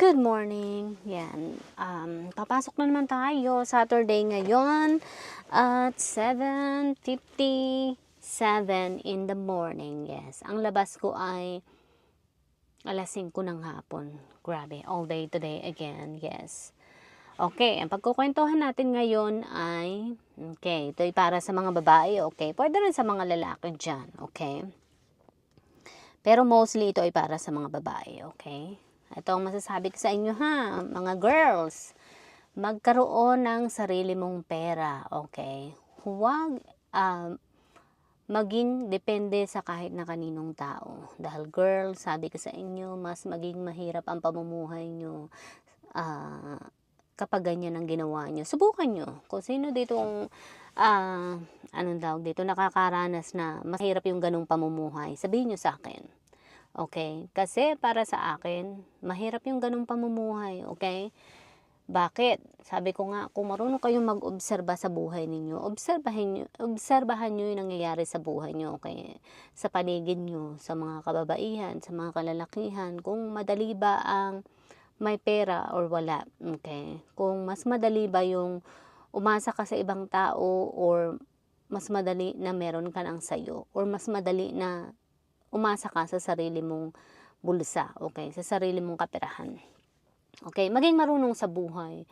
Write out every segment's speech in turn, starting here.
Good morning. Yan. Um, papasok na naman tayo. Saturday ngayon at 7.57 in the morning. Yes. Ang labas ko ay alas 5 ng hapon. Grabe. All day today again. Yes. Okay. Ang pagkukwentuhan natin ngayon ay okay. Ito ay para sa mga babae. Okay. Pwede rin sa mga lalaki dyan. Okay. Pero mostly ito ay para sa mga babae. Okay. Ito ang masasabi ko sa inyo ha, mga girls. Magkaroon ng sarili mong pera, okay? Huwag um, maging depende sa kahit na kaninong tao. Dahil girls, sabi ko sa inyo, mas maging mahirap ang pamumuhay nyo ah, kapag ganyan ang ginawa nyo. Subukan nyo. Kung sino dito ang ah, anong tawag dito, nakakaranas na mahirap yung ganong pamumuhay, sabihin nyo sa akin. Okay? Kasi para sa akin, mahirap yung ganong pamumuhay. Okay? Bakit? Sabi ko nga, kung marunong kayong mag-obserba sa buhay ninyo, obserbahan nyo, obserbahan nyo yung nangyayari sa buhay nyo, okay? Sa paligid nyo, sa mga kababaihan, sa mga kalalakihan, kung madali ba ang may pera or wala, okay? Kung mas madali ba yung umasa ka sa ibang tao or mas madali na meron ka ng sayo or mas madali na umasa ka sa sarili mong bulsa, okay? Sa sarili mong kaperahan. Okay, maging marunong sa buhay.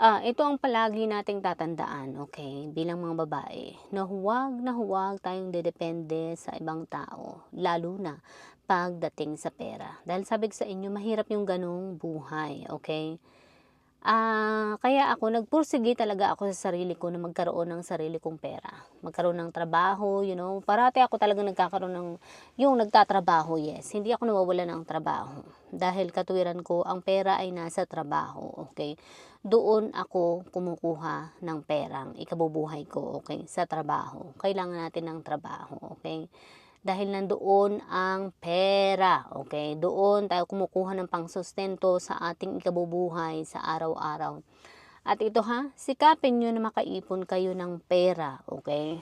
Ah, ito ang palagi nating tatandaan, okay, bilang mga babae, na huwag na huwag tayong dedepende sa ibang tao, lalo na pagdating sa pera. Dahil sabi sa inyo, mahirap yung ganong buhay, okay? Ah, kaya ako nagpursige talaga ako sa sarili ko na magkaroon ng sarili kong pera. Magkaroon ng trabaho, you know. Parati ako talaga nagkakaroon ng yung nagtatrabaho, yes. Hindi ako nawawala ng trabaho. Dahil katuwiran ko, ang pera ay nasa trabaho, okay? Doon ako kumukuha ng perang ikabubuhay ko, okay? Sa trabaho. Kailangan natin ng trabaho, okay? Dahil nandoon ang pera. Okay, doon tayo kumukuha ng pangsustento sa ating ikabubuhay sa araw-araw. At ito ha, sikapin nyo na makaipon kayo ng pera, okay?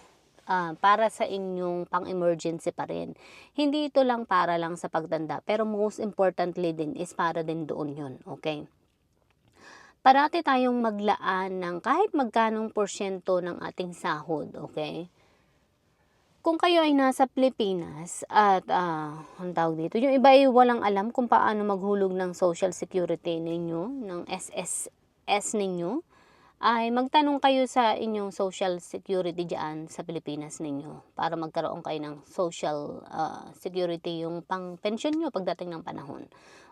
Ah, para sa inyong pang-emergency pa rin. Hindi ito lang para lang sa pagtanda, pero most importantly din is para din doon yun, okay? Parati tayong maglaan ng kahit magkanong porsyento ng ating sahod, okay? Kung kayo ay nasa Pilipinas at uh, ang tawag dito, yung iba ay walang alam kung paano maghulog ng social security ninyo, ng SSS ninyo, ay magtanong kayo sa inyong social security diyan sa Pilipinas ninyo para magkaroon kayo ng social uh, security yung pang pension nyo pagdating ng panahon.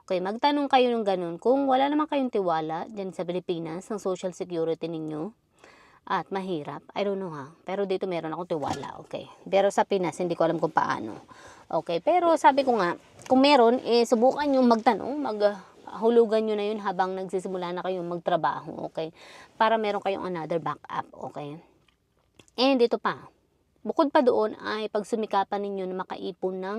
Okay, magtanong kayo ng ganun. Kung wala naman kayong tiwala diyan sa Pilipinas ng social security ninyo, at mahirap. I don't know ha. Pero dito meron akong tiwala. Okay. Pero sa Pinas, hindi ko alam kung paano. Okay. Pero sabi ko nga, kung meron, eh, subukan nyo magtanong, mag, hulugan nyo na yun habang nagsisimula na kayong magtrabaho. Okay. Para meron kayong another backup. Okay. And dito pa. Bukod pa doon ay pagsumikapan ninyo na makaipon ng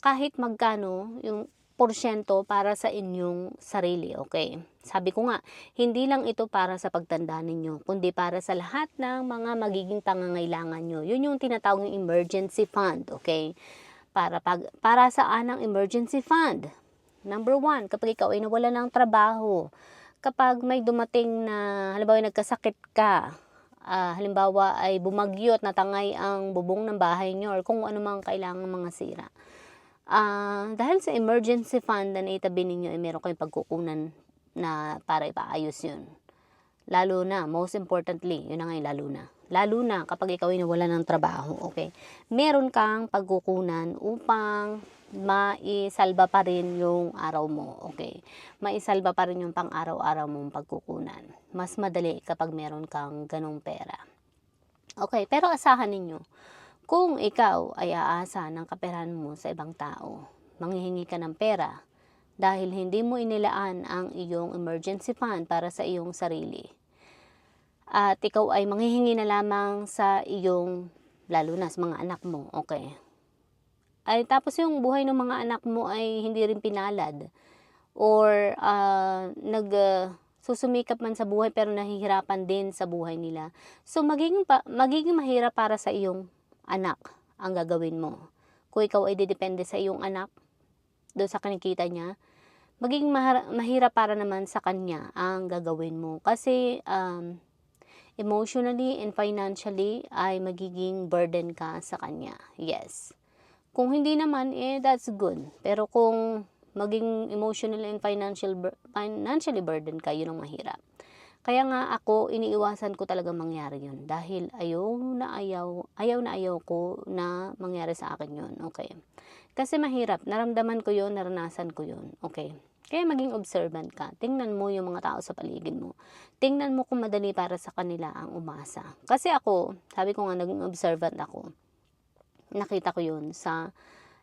kahit magkano yung porsyento para sa inyong sarili, okay? Sabi ko nga, hindi lang ito para sa pagtanda ninyo, kundi para sa lahat ng mga magiging pangangailangan nyo. Yun yung tinatawag ng emergency fund, okay? Para, pag, para saan ang emergency fund? Number one, kapag ikaw ay nawala ng trabaho, kapag may dumating na, halimbawa nagkasakit ka, uh, halimbawa ay bumagyo at natangay ang bubong ng bahay nyo or kung ano mang kailangan mga sira Uh, dahil sa emergency fund na naitabi ninyo, eh, meron kayong pagkukunan na para ipaayos yun. Lalo na, most importantly, yun na nga lalo na. Lalo na kapag ikaw ay nawala ng trabaho, okay? Meron kang pagkukunan upang maisalba pa rin yung araw mo, okay? Maisalba pa rin yung pang araw-araw mong pagkukunan. Mas madali kapag meron kang ganong pera. Okay, pero asahan ninyo, kung ikaw ay aasa ng kaperahan mo sa ibang tao, manghihingi ka ng pera dahil hindi mo inilaan ang iyong emergency fund para sa iyong sarili. At ikaw ay manghihingi na lamang sa iyong, lalo na sa mga anak mo, okay. Ay tapos yung buhay ng mga anak mo ay hindi rin pinalad or uh, nag uh, susumikap man sa buhay pero nahihirapan din sa buhay nila. So magiging pa, magiging mahirap para sa iyong anak ang gagawin mo. Kung ikaw ay didepende sa iyong anak, doon sa kinikita niya, mahara- mahirap para naman sa kanya ang gagawin mo. Kasi um, emotionally and financially ay magiging burden ka sa kanya. Yes. Kung hindi naman, eh, that's good. Pero kung maging emotionally and financial financially burden ka, yun ang mahirap. Kaya nga ako, iniiwasan ko talaga mangyari yun. Dahil ayaw na ayaw, ayaw na ayaw ko na mangyari sa akin yun. Okay. Kasi mahirap. Naramdaman ko yun, naranasan ko yun. Okay. Kaya maging observant ka. Tingnan mo yung mga tao sa paligid mo. Tingnan mo kung madali para sa kanila ang umasa. Kasi ako, sabi ko nga, naging observant ako. Nakita ko yun sa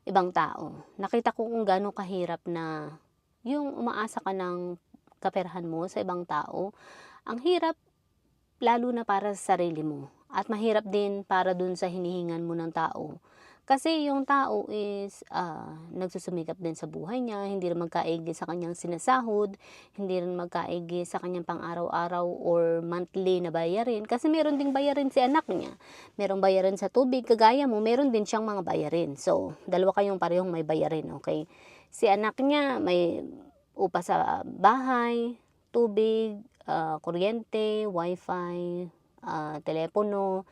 ibang tao. Nakita ko kung gaano kahirap na yung umaasa ka ng kaperahan mo sa ibang tao. Ang hirap, lalo na para sa sarili mo. At mahirap din para dun sa hinihingan mo ng tao. Kasi yung tao is ah, nagsusumikap din sa buhay niya, hindi rin magkaigi sa kanyang sinasahod, hindi rin magkaigi sa kanyang pang-araw-araw or monthly na bayarin. Kasi meron ding bayarin si anak niya. Meron bayarin sa tubig, kagaya mo, meron din siyang mga bayarin. So, dalawa kayong parehong may bayarin, okay? Si anak niya may upa sa bahay, tubig, ah, kuryente, wifi, ah, telepono,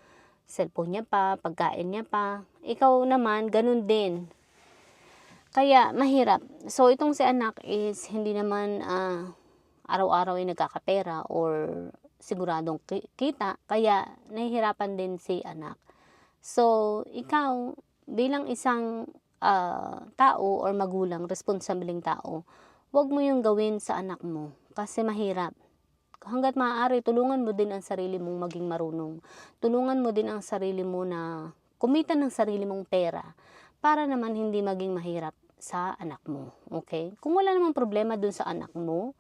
cellphone niya pa, pagkain niya pa. Ikaw naman, ganun din. Kaya, mahirap. So, itong si anak is hindi naman ah, araw-araw ay nagkakapera or siguradong ki- kita. Kaya, nahihirapan din si anak. So, ikaw, bilang isang ah, tao or magulang, responsableng tao, huwag mo yung gawin sa anak mo. Kasi mahirap hanggat maaari, tulungan mo din ang sarili mong maging marunong. Tulungan mo din ang sarili mo na kumita ng sarili mong pera para naman hindi maging mahirap sa anak mo. Okay? Kung wala namang problema dun sa anak mo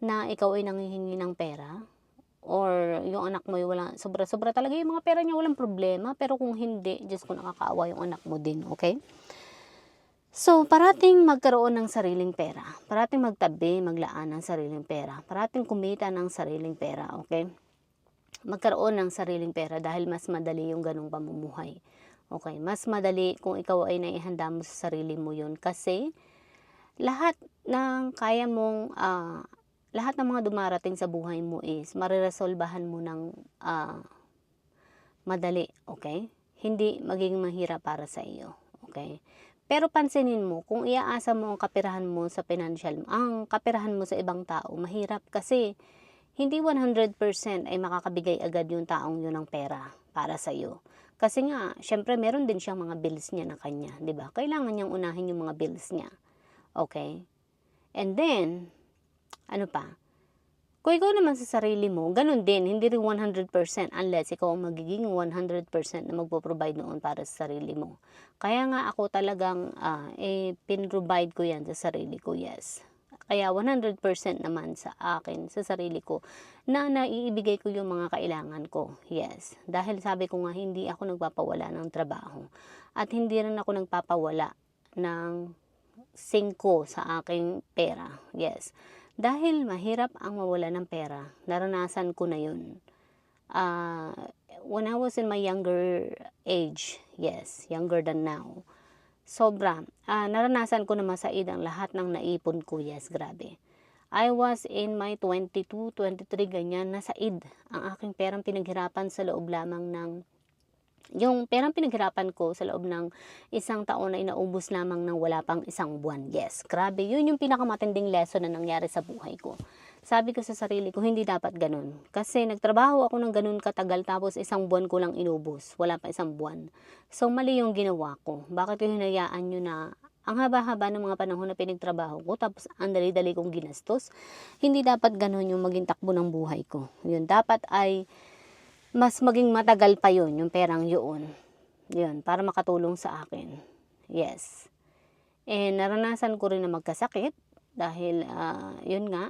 na ikaw ay nangihingi ng pera or yung anak mo ay wala, sobra-sobra talaga yung mga pera niya walang problema pero kung hindi, Diyos ko nakakaawa yung anak mo din. Okay? So, parating magkaroon ng sariling pera. Parating magtabi, maglaan ng sariling pera. Parating kumita ng sariling pera, okay? Magkaroon ng sariling pera dahil mas madali yung ganong pamumuhay. Okay, mas madali kung ikaw ay naihanda mo sa sarili mo yun. Kasi, lahat ng kaya mong, ah, lahat ng mga dumarating sa buhay mo is mariresolbahan mo ng ah, madali, okay? Hindi magiging mahirap para sa iyo, okay? Pero pansinin mo, kung iaasa mo ang kapirahan mo sa financial, ang kapirahan mo sa ibang tao, mahirap kasi hindi 100% ay makakabigay agad yung taong yun ng pera para sa iyo. Kasi nga, syempre meron din siyang mga bills niya na kanya, 'di ba? Kailangan niyang unahin yung mga bills niya. Okay? And then, ano pa? Kung ikaw naman sa sarili mo, ganun din, hindi rin 100% unless ikaw ang magiging 100% na magpo-provide noon para sa sarili mo. Kaya nga ako talagang ah, eh, pin-provide ko yan sa sarili ko, yes. Kaya 100% naman sa akin, sa sarili ko, na naiibigay ko yung mga kailangan ko, yes. Dahil sabi ko nga, hindi ako nagpapawala ng trabaho. At hindi rin ako nagpapawala ng singko sa aking pera, yes. Dahil mahirap ang mawala ng pera, naranasan ko na yun. Ah, when I was in my younger age, yes, younger than now, sobra. Ah, naranasan ko na masaid ang lahat ng naipon ko, yes, grabe. I was in my 22, 23, ganyan, nasaid ang aking perang pinaghirapan sa loob lamang ng yung perang pinaghirapan ko sa loob ng isang taon na inaubos lamang ng wala pang isang buwan. Yes, grabe. Yun yung pinakamatinding lesson na nangyari sa buhay ko. Sabi ko sa sarili ko, hindi dapat ganun. Kasi nagtrabaho ako ng ganun katagal tapos isang buwan ko lang inubos. Wala pa isang buwan. So, mali yung ginawa ko. Bakit yung hinayaan nyo na ang haba-haba ng mga panahon na pinagtrabaho ko tapos ang dali-dali kong ginastos. Hindi dapat ganun yung maging takbo ng buhay ko. Yun, dapat ay mas maging matagal pa yun, yung perang yun. Yun, para makatulong sa akin. Yes. Eh, naranasan ko rin na magkasakit dahil, ah, yun nga,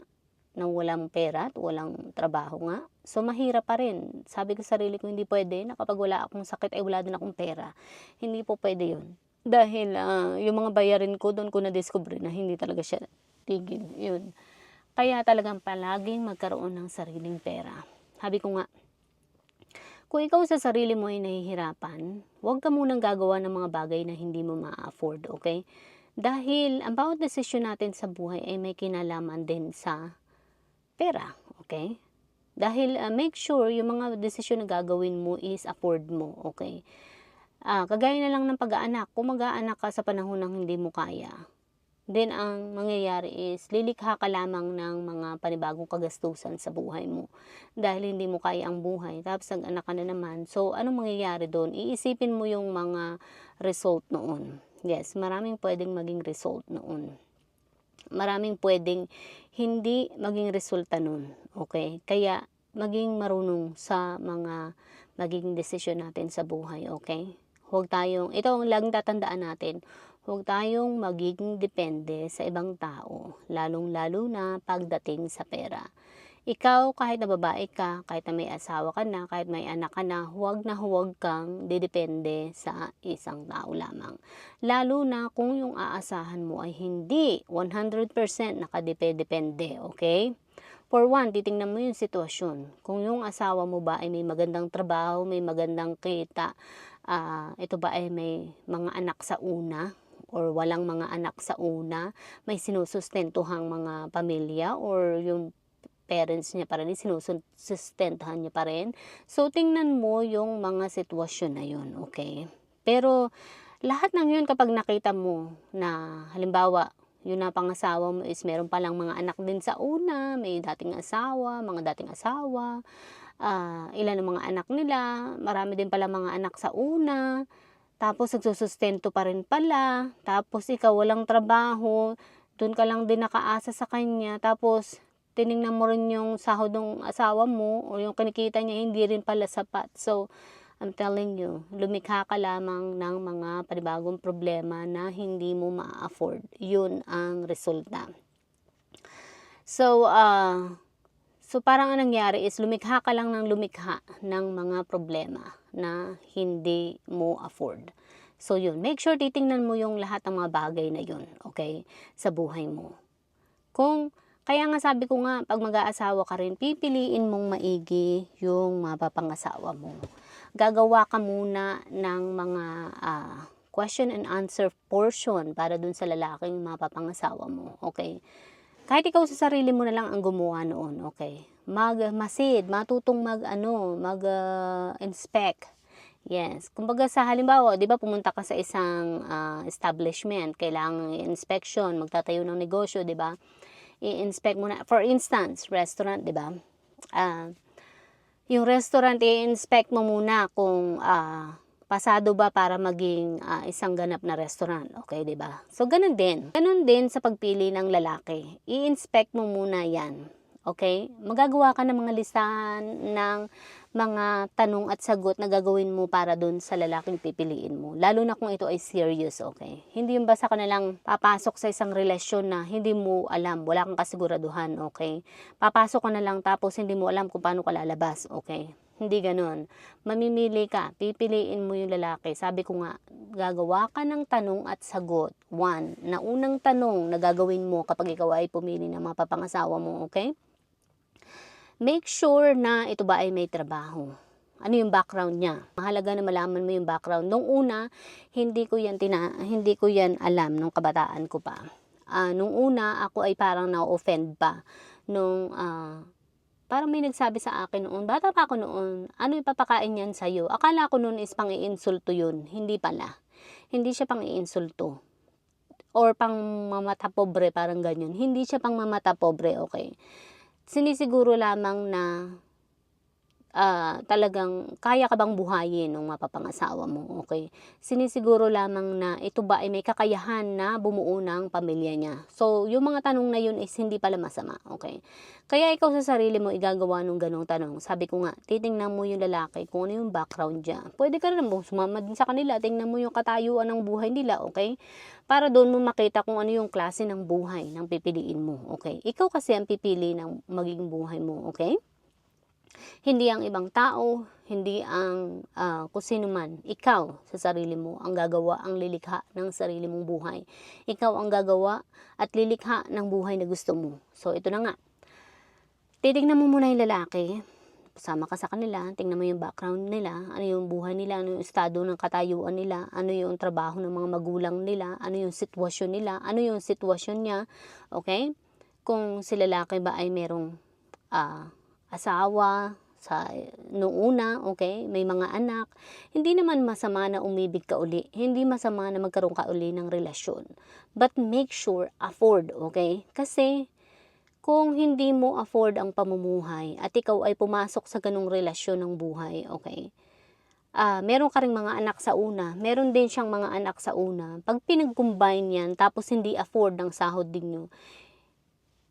nang walang pera at walang trabaho nga. So, mahirap pa rin. Sabi ko sa sarili ko, hindi pwede na kapag wala akong sakit ay wala din akong pera. Hindi po pwede yun. Dahil ah, yung mga bayarin ko, doon ko na-discover na hindi talaga siya tigil. Yun. Kaya talagang palaging magkaroon ng sariling pera. Sabi ko nga, kung ikaw sa sarili mo ay nahihirapan, huwag ka munang gagawa ng mga bagay na hindi mo ma-afford, okay? Dahil ang bawat desisyon natin sa buhay ay may kinalaman din sa pera, okay? Dahil ah, make sure yung mga desisyon na gagawin mo is afford mo, okay? Ah, kagaya na lang ng pag-aanak, kung mag-aanak ka sa panahon ng hindi mo kaya, then ang mangyayari is lilikha ka lamang ng mga panibagong kagastusan sa buhay mo. Dahil hindi mo kaya ang buhay. Tapos nag-anak ka na naman. So anong mangyayari doon? Iisipin mo yung mga result noon. Yes maraming pwedeng maging result noon. Maraming pwedeng hindi maging resulta nun okay? Kaya maging marunong sa mga magiging desisyon natin sa buhay. Okay? Huwag tayong ito ang laging tatandaan natin Huwag tayong magiging depende sa ibang tao, lalong-lalo na pagdating sa pera. Ikaw, kahit na babae ka, kahit na may asawa ka na, kahit may anak ka na, huwag na huwag kang didepende sa isang tao lamang. Lalo na kung yung aasahan mo ay hindi 100% nakadepende, okay? For one, titingnan mo yung sitwasyon. Kung yung asawa mo ba ay may magandang trabaho, may magandang kita, ah, ito ba ay may mga anak sa una, or walang mga anak sa una, may sinusustentuhang mga pamilya or yung parents niya pa rin, sinusustentahan niya pa rin. So, tingnan mo yung mga sitwasyon na yun, okay? Pero, lahat ng yun kapag nakita mo na, halimbawa, yun na pangasawa mo is meron palang mga anak din sa una, may dating asawa, mga dating asawa, ah, ilan ang mga anak nila, marami din pala mga anak sa una, tapos nagsusustento pa rin pala, tapos ikaw walang trabaho, doon ka lang din nakaasa sa kanya, tapos tiningnan mo rin yung sahod ng asawa mo o yung kinikita niya hindi rin pala sapat. So, I'm telling you, lumikha ka lamang ng mga panibagong problema na hindi mo ma-afford. Yun ang resulta. So, uh, so parang ang nangyari is lumikha ka lang ng lumikha ng mga problema na hindi mo afford. So yun, make sure titingnan mo yung lahat ng mga bagay na yun, okay, sa buhay mo. Kung, kaya nga sabi ko nga, pag mag-aasawa ka rin, pipiliin mong maigi yung mapapangasawa mo. Gagawa ka muna ng mga uh, question and answer portion para dun sa lalaking mapapangasawa mo, okay? kahit ikaw sa sarili mo na lang ang gumawa noon, okay? Mag masid, matutong mag ano, mag uh, inspect. Yes. Kumbaga sa halimbawa, 'di ba pumunta ka sa isang uh, establishment, kailangan inspection, magtatayo ng negosyo, 'di ba? I-inspect mo na for instance, restaurant, 'di ba? Uh, yung restaurant i-inspect mo muna kung uh, pasado ba para maging uh, isang ganap na restaurant. Okay, 'di ba? So ganun din. Ganun din sa pagpili ng lalaki. I-inspect mo muna 'yan. Okay? Magagawa ka ng mga listahan ng mga tanong at sagot na gagawin mo para doon sa lalaking pipiliin mo. Lalo na kung ito ay serious, okay? Hindi yung basta ka na lang papasok sa isang relasyon na hindi mo alam, wala kang kasiguraduhan, okay? Papasok ka na lang tapos hindi mo alam kung paano ka lalabas, okay? Hindi ganon. Mamimili ka, pipiliin mo yung lalaki. Sabi ko nga, gagawa ka ng tanong at sagot. One, na unang tanong na gagawin mo kapag ikaw ay pumili ng mga papangasawa mo, okay? Make sure na ito ba ay may trabaho. Ano yung background niya? Mahalaga na malaman mo yung background. Nung una, hindi ko yan tina, hindi ko yan alam nung kabataan ko pa. Uh, nung una, ako ay parang na-offend pa nung uh, Parang may nagsabi sa akin noon, bata pa ako noon, ano ipapakain yan sa'yo? Akala ko noon is pang-iinsulto yun. Hindi pala. Hindi siya pang-iinsulto. Or pang mamata pobre, parang ganyan. Hindi siya pang mamata pobre, okay. Sinisiguro lamang na uh, talagang kaya ka bang buhayin ng mapapangasawa mo, okay? Sinisiguro lamang na ito ba ay may kakayahan na bumuo ng pamilya niya. So, yung mga tanong na yun is hindi pala masama, okay? Kaya ikaw sa sarili mo igagawa ng ganong tanong. Sabi ko nga, titingnan mo yung lalaki kung ano yung background niya. Pwede ka rin sumama din sa kanila, tingnan mo yung katayuan ng buhay nila, okay? Para doon mo makita kung ano yung klase ng buhay ng pipiliin mo, okay? Ikaw kasi ang pipili ng magiging buhay mo, okay? Hindi ang ibang tao, hindi ang uh, kung man. Ikaw sa sarili mo ang gagawa, ang lilikha ng sarili mong buhay. Ikaw ang gagawa at lilikha ng buhay na gusto mo. So, ito na nga. Titignan mo muna yung lalaki. sama ka sa kanila, tingnan mo yung background nila, ano yung buhay nila, ano yung estado ng katayuan nila, ano yung trabaho ng mga magulang nila, ano yung sitwasyon nila, ano yung sitwasyon niya, okay? Kung si lalaki ba ay merong ah, asawa, sa noong una, okay, may mga anak, hindi naman masama na umibig ka uli. Hindi masama na magkaroon ka uli ng relasyon. But make sure afford, okay? Kasi kung hindi mo afford ang pamumuhay at ikaw ay pumasok sa ganong relasyon ng buhay, okay? Ah, meron ka ring mga anak sa una, meron din siyang mga anak sa una. Pag pinag-combine yan, tapos hindi afford ng sahod ninyo,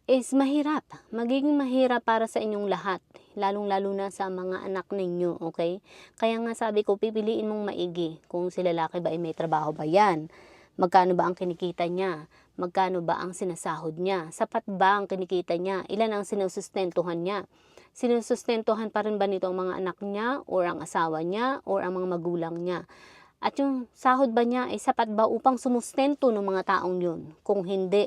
is mahirap. Magiging mahirap para sa inyong lahat, lalong-lalo na sa mga anak ninyo, okay? Kaya nga sabi ko, pipiliin mong maigi kung si lalaki ba ay may trabaho ba yan. Magkano ba ang kinikita niya? Magkano ba ang sinasahod niya? Sapat ba ang kinikita niya? Ilan ang sinusustentuhan niya? Sinusustentuhan pa rin ba nito ang mga anak niya or ang asawa niya or ang mga magulang niya? At yung sahod ba niya ay sapat ba upang sumustento ng mga taong yun? Kung hindi,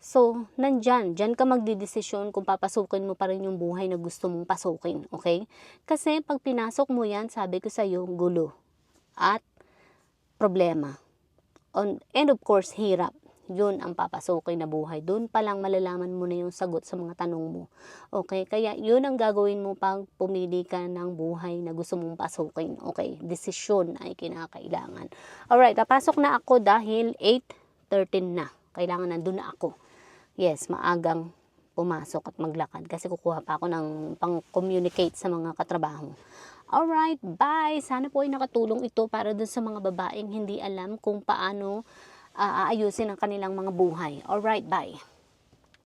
So, nandyan. Dyan ka magdidesisyon kung papasukin mo pa rin yung buhay na gusto mong pasukin. Okay? Kasi pag pinasok mo yan, sabi ko sa'yo, gulo. At problema. On, and of course, hirap. Yun ang papasukin na buhay. Doon pa lang malalaman mo na yung sagot sa mga tanong mo. Okay? Kaya yun ang gagawin mo pag pumili ka ng buhay na gusto mong pasukin. Okay? Desisyon ay kinakailangan. Alright, papasok na ako dahil 8.13 na. Kailangan nandun na ako yes, maagang pumasok at maglakad kasi kukuha pa ako ng pang-communicate sa mga katrabaho. Alright, bye! Sana po ay nakatulong ito para dun sa mga babaeng hindi alam kung paano ah, aayusin ang kanilang mga buhay. Alright, bye!